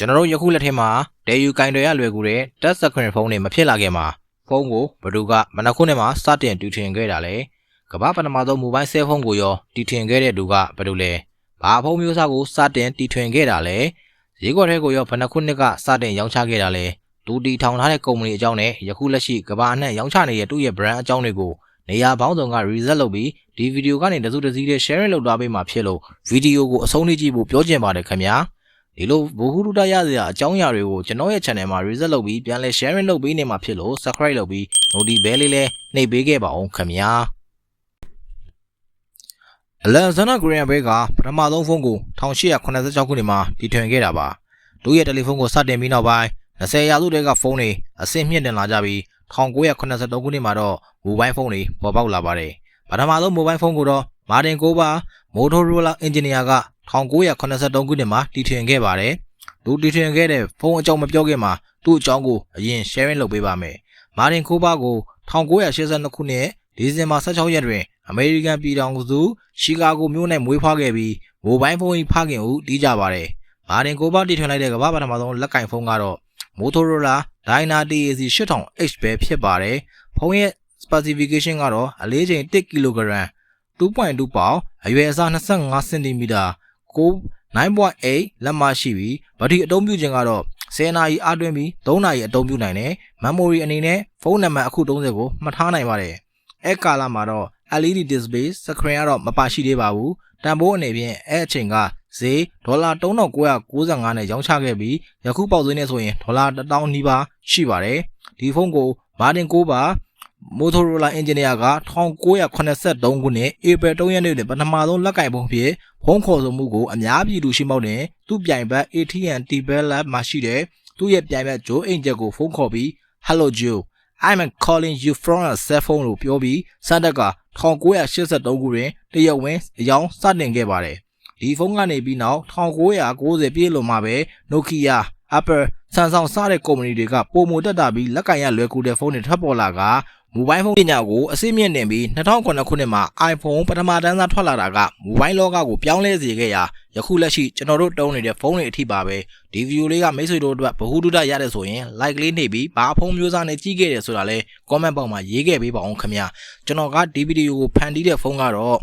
ကျွန်တော်တို့ယခုလက်ထက်မှာဒယ်ယူကင်တွေရလွယ်ကူတဲ့ touch screen ဖုန်းတွေမဖြစ်လာခင်မှာဖုန်းကိုဘယ်သူကမနက်ခုနှစ်မှာစတင်တူထွင်ခဲ့တာလဲကမ္ဘာပထမဆုံးမိုဘိုင်းဆဲဖုန်းကိုရောတီထွင်ခဲ့တဲ့သူကဘယ်သူလဲဘာဖုန်းမျိုးစားကိုစတင်တီထွင်ခဲ့တာလဲဈေးကွက်ထဲကိုရောဘယ်နှခုနှစ်ကစတင်ရောင်းချခဲ့တာလဲသူတီထောင်ထားတဲ့ကုမ္ပဏီအကြောင်းနဲ့ယခုလက်ရှိကမ္ဘာအနှံ့ရောင်းချနေတဲ့သူ့ရဲ့ brand အကြောင်းတွေကိုနေရာပေါင်းစုံက reset လုပ်ပြီးဒီဗီဒီယိုကနေတစုတစည်းနဲ့ sharing လုပ်သွားပေးမှာဖြစ်လို့ဗီဒီယိုကိုအဆုံးထိကြည့်ဖို့ပြောချင်ပါတယ်ခင်ဗျာ ဒီလိုဘူဟုတုတရစရာအကြောင်းအရာတွေကိုကျွန်တော်ရဲ့ channel မှာ reset လုပ်ပြီးပြန်လဲ sharing လုပ်ပေးနေမှာဖြစ်လို့ subscribe လုပ်ပြီး notification bell လေးလည်းနှိပ်ပေးခဲ့ပါအောင်ခင်ဗျာ Alexander Graham Bell ကပထမဆုံးဖုန်းကို1886ခုနှစ်မှာတီထွင်ခဲ့တာပါသူ့ရဲ့တယ်လီဖုန်းကိုစတင်ပြီးနောက်ပိုင်း20ရာစုတည်းကဖုန်းတွေအဆင့်မြင့်တင်လာကြပြီး1983ခုနှစ်မှာတော့မိုဘိုင်းဖုန်းတွေပေါ်ပေါက်လာပါတယ်ပထမဆုံးမိုဘိုင်းဖုန်းကိုတော့မာတင်ကိုပါ Motorola Engineer က 1983ခုနှစ်မှာတီထွင်ခဲ့ပါတယ်။သူတီထွင်ခဲ့တဲ့ဖုန်းအကြောင်းမပြောခင်မှာသူ့အကြောင်းကိုအရင် sharing လုပ်ပေးပါမယ်။မာတင်ကိုပါကို1982ခုနှစ်ဒီဇင်ဘာ16ရက်တွင်အမေရိကန်ပြည်ထောင်စုရှီကာဂိုမြို့၌မွေးဖွားခဲ့ပြီးမိုဘိုင်းဖုန်း၏ဖခင်ဟုတီးကြပါတယ်။မာတင်ကိုပါတီထွင်လိုက်တဲ့ကမ္ဘာပထမဆုံးလက်ကင်ဖုန်းကတော့ Motorola Dyna TAC 8000H ပဲဖြစ်ပါတယ်။ဖုန်းရဲ့ specification ကတော့အလေးချိန်1 kg 2.2ပေါင်အရွယ်အစား25စင်တီမီတာ9 9.8လက်မရှိပြီးဘက်ထရီအသုံးပြုခြင်းကတော့10နာရီအားသွင်းပြီး3နာရီအသုံးပြုနိုင်တယ် memory အနေနဲ့ဖုန်းနံပါတ်အခု30ကိုမှတ်ထားနိုင်ပါတယ်အဲကာလမှာတော့ LED display screen ကတော့မပါရှိသေးပါဘူးတန်ဖိုးအနေဖြင့်အဲအချိန်ကဈေးဒေါ်လာ3995နဲ့ရောင်းချခဲ့ပြီးယခုပေါက်ဈေးနဲ့ဆိုရင်ဒေါ်လာ1000နီးပါးရှိပါတယ်ဒီဖုန်းကိုမာတင်ကိုပါ Motorola Engineer က1983ခုနှစ်ဧပြီ3ရက်နေ့တွင်ပထမဆုံးလက်ကင်ပုံဖြစ်ဖုန်းခေါ်ဆိုမှုကိုအများပြည်သူရှိမောက်တွင်သူ့ပြိုင်ဘက် AT&T Bell Lab မှာရှိတဲ့သူ့ရဲ့ပြိုင်ဘက် Joe Angel ကိုဖုန်းခေါ်ပြီး Hello Joe I'm calling you from a cell phone လို့ပြောပြီးစတက်က1983ခုတွင်တရုတ်ဝင်အယောင်စတင်ခဲ့ပါတယ်ဒီဖုန်းကနေပြီးနောက်1990ပြည့်လွန်မှာပဲ Nokia Apple Samsung စတဲ့ကုမ္ပဏီတွေကပုံမတက်တာပြီးလက်ကင်ရလွယ်ကူတဲ့ဖုန်းတွေထွက်ပေါ်လာက မိုဘိုင်းဖုန်းပညာကိုအစိမ့်မြင့်တင်ပြီး2009ခုနှစ်မှာ iPhone ပထမတန်းစားထွက်လာတာကမိုဘိုင်းလောကကိုပြောင်းလဲစေခဲ့ရာယခုလက်ရှိကျွန်တော်တို့တုံးနေတဲ့ဖုန်းတွေအထိပါပဲဒီဗီဒီယိုလေးကမိတ်ဆွေတို့အတွက်ဗဟုသုတရတယ်ဆိုရင် like လေးနှိပ်ပြီးဘာဖုန်းမျိုးစားနဲ့ကြည့်ခဲ့တယ်ဆိုတာလဲ comment ပေါက်မှာရေးခဲ့ပေးပါအောင်ခင်ဗျာကျွန်တော်ကဒီဗီဒီယိုကိုဖန်တီးတဲ့ဖုန်းကတော့